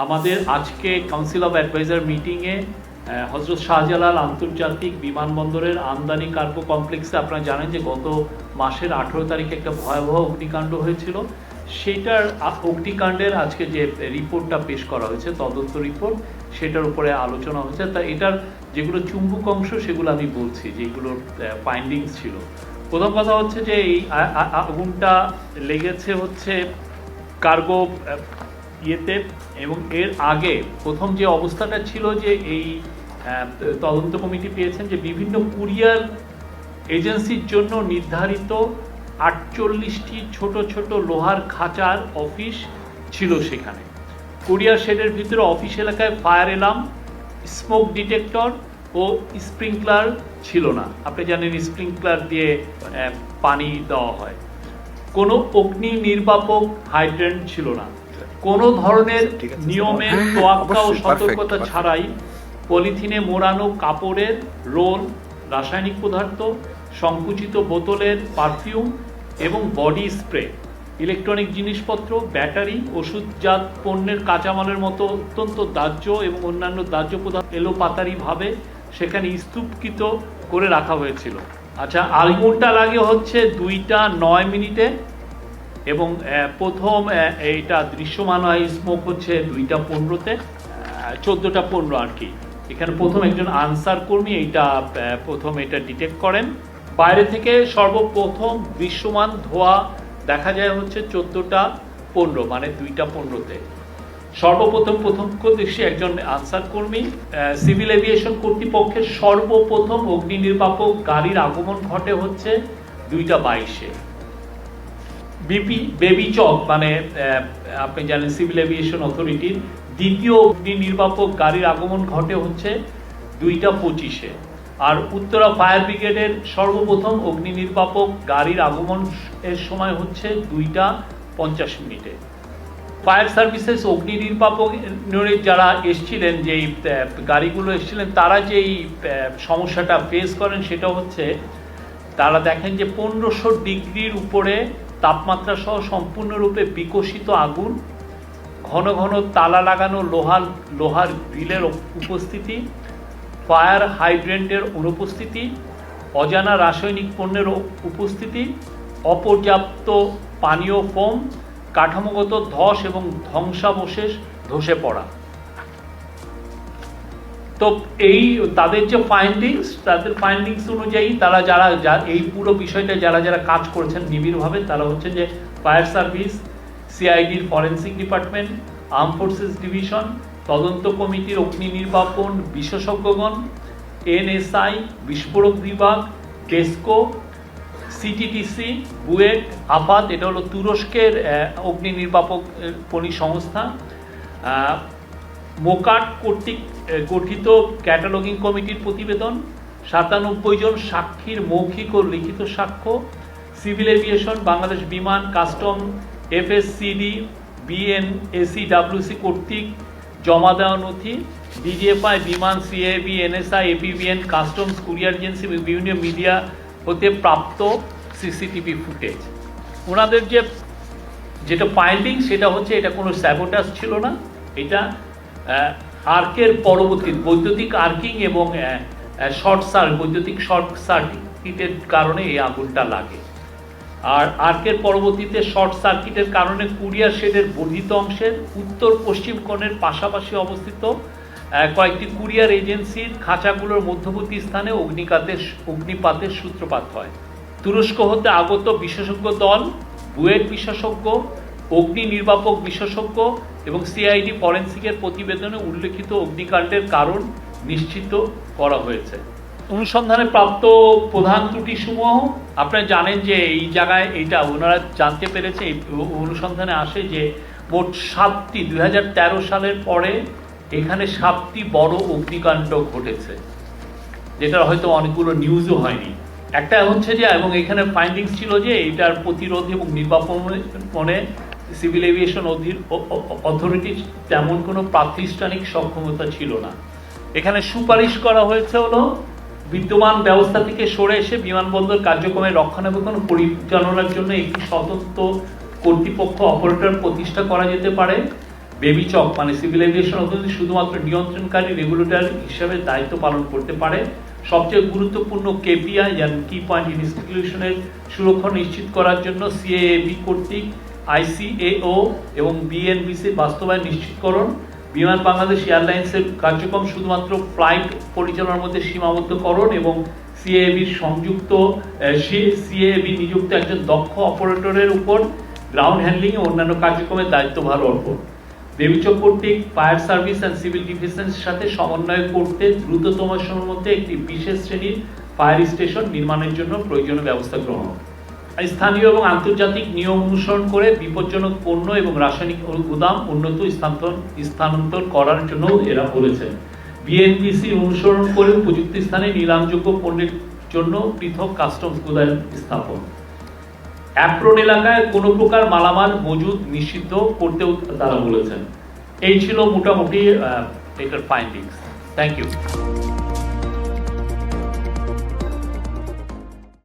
আমাদের আজকে council of adviser মিটিংয়ে হজরত শাহজালাল আন্তর্জাতিক বিমানবন্দরের আমদানি কার্গো কমপ্লেক্সে আপনারা জানেন যে গত মাসের আঠেরো তারিখে একটা ভয়াবহ অগ্নিকাণ্ড হয়েছিল। সেটার অগ্নিকাণ্ডের আজকে যে রিপোর্টটা পেশ করা হয়েছে, তদন্ত রিপোর্ট, সেটার উপরে আলোচনা হয়েছে। তা এটার যেগুলো চুম্বক অংশ, সেগুলো আমি বলছি, যেগুলোর ফাইন্ডিংস ছিল। প্রথম কথা হচ্ছে যে এই আগুনটা লেগেছে হচ্ছে কার্গো ইয়েতে এবং এর আগে প্রথম যে অবস্থাটা ছিল যে এই তদন্ত কমিটি পেয়েছেন যে বিভিন্ন কুরিয়ার এজেন্সির জন্য নির্ধারিত আটচল্লিশটি ছোট ছোট লোহার খাঁচার অফিস ছিল সেখানে। কুরিয়ার শেডের ভিতরে অফিস এলাকায় ফায়ার এলার্ম স্মোক ডিটেক্টর ও স্প্রিংকলার ছিল না। আপনি জানেন স্প্রিংকলার দিয়ে পানি দেওয়া হয়। কোনো অগ্নি নির্বাপক হাইড্রেন্ট ছিল না। কোনো ধরনের নিয়মের তোয়াক্কা ও সতর্কতা ছাড়াই পলিথিনে মোড়ানো কাপড়ের রোল রাসায়নিক পদার্থ সংকুচিত বোতলের পারফিউম এবং বডি স্প্রে ইলেকট্রনিক জিনিসপত্র ব্যাটারি ওষুধজাত পণ্যের কাঁচামালের মতো অত্যন্ত দাহ্য এবং অন্যান্য দাহ্য পদার্থ এলোপাতারিভাবে সেখানে স্তূপকৃত করে রাখা হয়েছিল। আচ্ছা আলমুনটা লাগে হচ্ছে দুইটা নয় মিনিটে। এবং প্রথম এইটা দৃশ্যমান হয় স্মোক হচ্ছে দুইটা পনেরোতে চোদ্দোটা পনেরো আর কি। এখানে প্রথম একজন আনসার কর্মী এইটা প্রথম এটা ডিটেক্ট করেন। বাইরে থেকে সর্বপ্রথম দৃশ্যমান ধোয়া দেখা যায় হচ্ছে চোদ্দোটা পনেরো মানে দুইটা পনেরোতে। সর্বপ্রথম প্রথম প্রথমদর্শী একজন আনসার কর্মী সিভিল এভিয়েশন কর্তৃপক্ষের সর্বপ্রথম অগ্নি নির্বাপক গাড়ির আগমন ঘটে হচ্ছে দুইটা বাইশে। বিপি বেবি চক মানে আপনি জানেন সিভিল এভিয়েশন অথরিটির দ্বিতীয় অগ্নি নির্বাপক গাড়ির আগমন ঘটে হচ্ছে দুইটা পঁচিশে। আর উত্তরা ফায়ার ব্রিগেডের সর্বপ্রথম অগ্নি নির্বাপক গাড়ির আগমন এর সময় হচ্ছে দুইটা পঞ্চাশ মিনিটে। ফায়ার সার্ভিসেস অগ্নি নির্বাপক যারা এসছিলেন, যেই গাড়িগুলো এসছিলেন, তারা যেই সমস্যাটা ফেস করেন সেটা হচ্ছে, তারা দেখেন যে পনেরোশো ডিগ্রির উপরে তাপমাত্রা সহ সম্পূর্ণরূপে বিকশিত আগুন, ঘন ঘন তালা লাগানো লোহার লোহার গ্রিলের উপস্থিতি, ফায়ার হাইড্রেন্টের অনুপস্থিতি, অজানা রাসায়নিক পণ্যের উপস্থিতি, অপর্যাপ্ত পানীয় ফোম, কাঠামোগত ধস এবং ধ্বংসাবশেষ ধসে পড়া। তো এই তাদের যে ফাইন্ডিংস তাদের ফাইন্ডিংস অনুযায়ী তারা যারা এই পুরো বিষয়টা যারা যারা কাজ করছেন নিবিড়ভাবে, তারা হচ্ছে যে ফায়ার সার্ভিস, সিআইডির forensic department arm forces division, তদন্ত কমিটির অগ্নি নির্বাপন, বিশেষজ্ঞগণ, এনএসআই, বিস্ফোরক বিভাগ টেস্কো সিটিটিসি, বুয়েট, আপাত, এটা হলো তুরস্কের অগ্নি নির্বাপক সংস্থা মোকাট কর্তৃক গঠিত ক্যাটালগিং কমিটির প্রতিবেদন, সাতানব্বই জন সাক্ষীর মৌখিক ও লিখিত সাক্ষ্য, সিভিল এভিয়েশন, বাংলাদেশ বিমান, কাস্টম, এফএসসিডি বিএনএসি ডাব্লিউসি কর্তৃক জমা দেওয়া নথি ডিজিএফআই বিমান CAB NSI, APBN, customs, courier agency, বিভিন্ন মিডিয়া হতে প্রাপ্ত সিসিটিভি ফুটেজ। ওনাদের যে, যেটা ফাইন্ডিং সেটা হচ্ছে এটা কোনো স্যাবোটাস ছিল না। এটা আর্কের পরবর্তী বৈদ্যুতিক আর্কিং এবং শর্ট সার্ক বৈদ্যুতিক শর্ট সার্কিটের কারণে এই আগুনটা লাগে। আর আর্কের পরবর্তীতে শর্ট সার্কিটের কারণে কুরিয়ার শেডের বর্ধিত অংশের উত্তর পশ্চিম কোণের পাশাপাশি অবস্থিত কয়েকটি কুরিয়ার এজেন্সির খাঁচাগুলোর মধ্যবর্তী স্থানে অগ্নিকাতের অগ্নিপাতের সূত্রপাত হয়। তুরস্ক হতে আগত বিশেষজ্ঞ দল, বুয়েট বিশেষজ্ঞ অগ্নি নির্বাপক বিশেষজ্ঞ এবং সিআইডি ফরেন্সিকের প্রতিবেদনে উল্লেখিত অগ্নিকাণ্ডের কারণ নিশ্চিত করা হয়েছে। অনুসন্ধানে প্রাপ্ত প্রধান ত্রুটিসমূহ, আপনারা জানেন যে এই জায়গায় এইটা ওনারা জানতে পেরেছে অনুসন্ধানে আসে যে মোট সাতটি, দুই সালের পরে এখানে সাতটি বড় অগ্নিকাণ্ড ঘটেছে, যেটা হয়তো অনেকগুলো নিউজও হয়নি। একটা হচ্ছে যে, এবং এখানে ফাইন্ডিংস ছিল যে এটার প্রতিরোধ এবং নির্বাপনে সিভিল এভিয়েশন অথরিটির তেমন কোনো প্রাতিষ্ঠানিক সক্ষমতা ছিল না। এখানে সুপারিশ করা হয়েছে হলো, বিদ্যমান ব্যবস্থা থেকে সরে এসে বিমানবন্দর কার্যক্রমের রক্ষণাবেক্ষণ পরিচালনার জন্য একটি স্বতন্ত্র কর্তৃপক্ষ অপারেটর প্রতিষ্ঠা করা যেতে পারে। বেবি চক মানে সিভিল এভিয়েশন অথরিটি শুধুমাত্র নিয়ন্ত্রণকারী রেগুলেটর হিসেবে দায়িত্ব পালন করতে পারে। সবচেয়ে গুরুত্বপূর্ণ কেপিআই যেমন কি পয়েন্ট ইনস্টিটিউশনের সুরক্ষা নিশ্চিত করার জন্য সিএএবি কর্তৃক আইসিএও এবং বিএনবিসি বাস্তবায়ন নিশ্চিতকরণ, বিমান বাংলাদেশ এয়ারলাইন্সের কার্যক্রম শুধুমাত্র ফ্লাইট পরিচালনার মধ্যে সীমাবদ্ধকরণ এবং সিএবির সংযুক্ত সিএবি নিযুক্ত একজন দক্ষ অপারেটরের উপর গ্রাউন্ড হ্যান্ডলিং ও অন্যান্য কার্যক্রমের দায়িত্বভার অর্পণ। দেবীচক কর্তৃক ফায়ার সার্ভিস অ্যান্ড সিভিল ডিফেন্সের সাথে সমন্বয় করতে দ্রুততম সময়ের মধ্যে একটি বিশেষ শ্রেণির ফায়ার স্টেশন নির্মাণের জন্য প্রয়োজনীয় ব্যবস্থা গ্রহণ। স্থানীয় এবং আন্তর্জাতিক নিয়ম অনুসরণ করে বিপজ্জনক পণ্য এবং রাসায়নিক গুদাম উন্নত স্থানান্তর স্থানান্তর করার জন্য এরা বলেছেন বিএনপিসি অনুসরণ করে উপযুক্ত স্থানে নিলামযোগ্য পণ্যের জন্য পৃথক কাস্টমস গুদাম স্থাপন। অ্যাপ্রন এলাকায় কোনো প্রকার মালামাল মজুদ নিষিদ্ধ করতেও তারা বলেছেন। এই ছিল মোটামুটি এটার ফাইন্ডিংস থ্যাংক ইউ